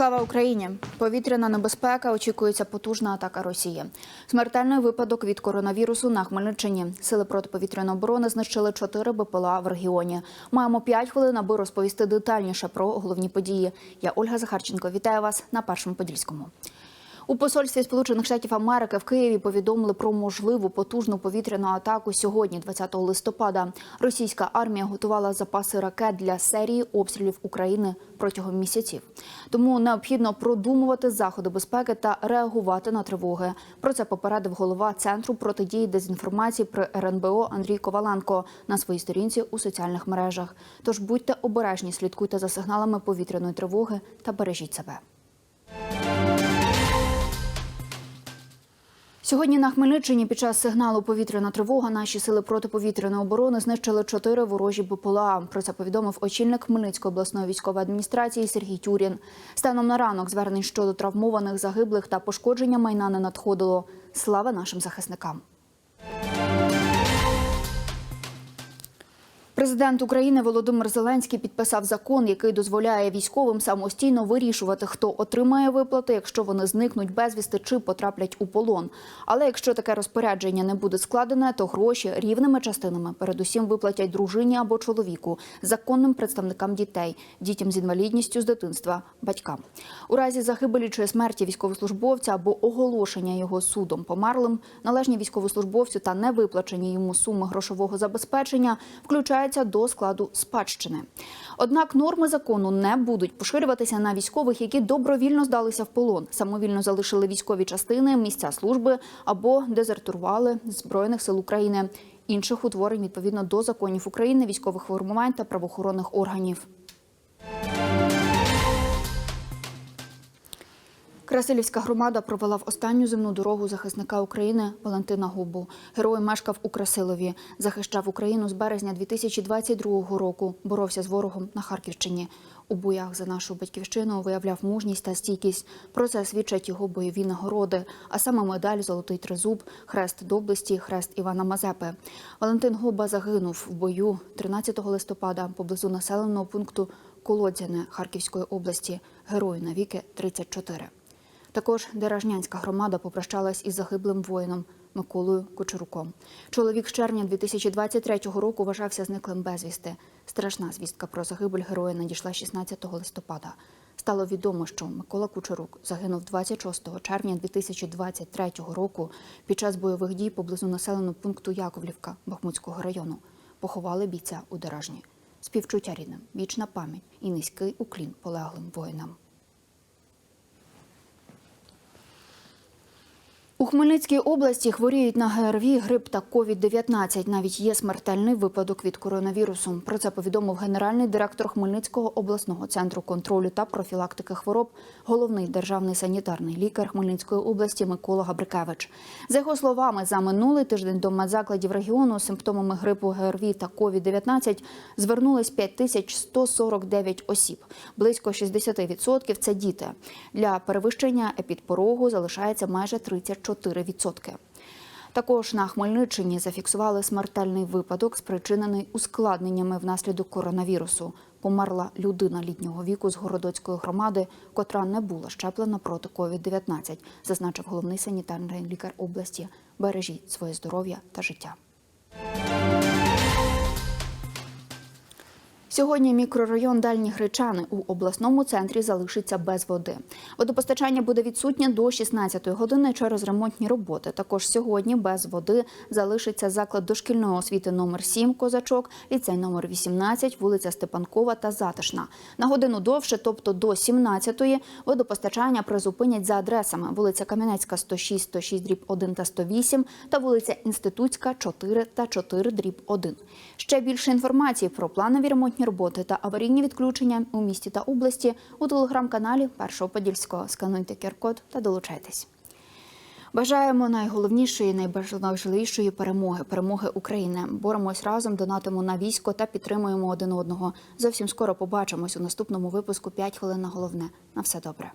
Слава Україні! Повітряна небезпека очікується потужна атака Росії. Смертельний випадок від коронавірусу на Хмельниччині. Сили протиповітряної оборони знищили чотири БПЛА в регіоні. Маємо 5 хвилин, аби розповісти детальніше про головні події. Я Ольга Захарченко. Вітаю вас на першому подільському. У посольстві Сполучених Штатів Америки в Києві повідомили про можливу потужну повітряну атаку сьогодні, 20 листопада. Російська армія готувала запаси ракет для серії обстрілів України протягом місяців. Тому необхідно продумувати заходи безпеки та реагувати на тривоги. Про це попередив голова центру протидії дезінформації при РНБО Андрій Коваленко на своїй сторінці у соціальних мережах. Тож будьте обережні, слідкуйте за сигналами повітряної тривоги та бережіть себе. Сьогодні на Хмельниччині під час сигналу повітряна тривога наші сили протиповітряної оборони знищили чотири ворожі БПЛА. Про це повідомив очільник Хмельницької обласної військової адміністрації Сергій Тюрін. Станом на ранок звернень щодо травмованих, загиблих та пошкодження майна не надходило. Слава нашим захисникам. Президент України Володимир Зеленський підписав закон, який дозволяє військовим самостійно вирішувати, хто отримає виплати, якщо вони зникнуть безвісти чи потраплять у полон. Але якщо таке розпорядження не буде складене, то гроші рівними частинами передусім виплатять дружині або чоловіку, законним представникам дітей, дітям з інвалідністю з дитинства, батькам. У разі загибелі чи смерті військовослужбовця або оголошення його судом померлим, належні військовослужбовцю та невиплачені йому суми грошового забезпечення включають до складу спадщини. Однак норми закону не будуть поширюватися на військових, які добровільно здалися в полон, самовільно залишили військові частини, місця служби або дезертурували збройних сил України, інших утворень відповідно до законів України, військових формувань та правоохоронних органів. Красилівська громада провела в останню земну дорогу захисника України Валентина Губу. Герой мешкав у Красилові, захищав Україну з березня 2022 року. Боровся з ворогом на Харківщині. У боях за нашу батьківщину виявляв мужність та стійкість. Про це свідчать його бойові нагороди, а саме медаль Золотий тризуб, хрест доблесті, хрест Івана Мазепи. Валентин Губа загинув в бою 13 листопада поблизу населеного пункту Колодзяне Харківської області. Герою навіки 34. Також Деражнянська громада попрощалась із загиблим воїном Миколою Кучеруком. Чоловік з червня 2023 року вважався зниклим безвісти. Страшна звістка про загибель героя надійшла 16 листопада. Стало відомо, що Микола Кучерук загинув 26 червня 2023 року під час бойових дій поблизу населеного пункту Яковлівка Бахмутського району. Поховали бійця у Деражні. Співчуття рідним, вічна пам'ять і низький уклін полеглим воїнам. У Хмельницькій області хворіють на ГРВІ, грип та COVID-19. Навіть є смертельний випадок від коронавірусу. Про це повідомив генеральний директор Хмельницького обласного центру контролю та профілактики хвороб, головний державний санітарний лікар Хмельницької області Микола Габрикевич. За його словами, за минулий тиждень до медзакладів регіону з симптомами грипу ГРВІ та COVID-19 звернулись 5149 осіб. Близько 60% – це діти. Для перевищення епідпорогу залишається майже 34%. Також на Хмельниччині зафіксували смертельний випадок, спричинений ускладненнями внаслідок коронавірусу. Померла людина літнього віку з городоцької громади, котра не була щеплена проти COVID-19, зазначив головний санітарний лікар області. Бережіть своє здоров'я та життя. Сьогодні мікрорайон Дальні Гречани у обласному центрі залишиться без води. Водопостачання буде відсутнє до 16 години через ремонтні роботи. Також сьогодні без води залишиться заклад дошкільної освіти номер 7 Козачок, ліцей номер 18, вулиця Степанкова та Затишна. На годину довше, тобто до 17-ї, водопостачання призупинять за адресами вулиця Кам'янецька 106, 106 дріб 1 та 108 та вулиця Інститутська 4 та 4 дріб 1. Ще більше інформації про планові ремонтні роботи та аварійні відключення у місті та області у телеграм-каналі Першого Подільського. Скануйте QR-код та долучайтесь. Бажаємо найголовнішої, найважливішої перемоги перемоги України. Боремось разом, донатимо на військо та підтримуємо один одного. Зовсім скоро побачимось у наступному випуску «5 хвилин на головне. На все добре.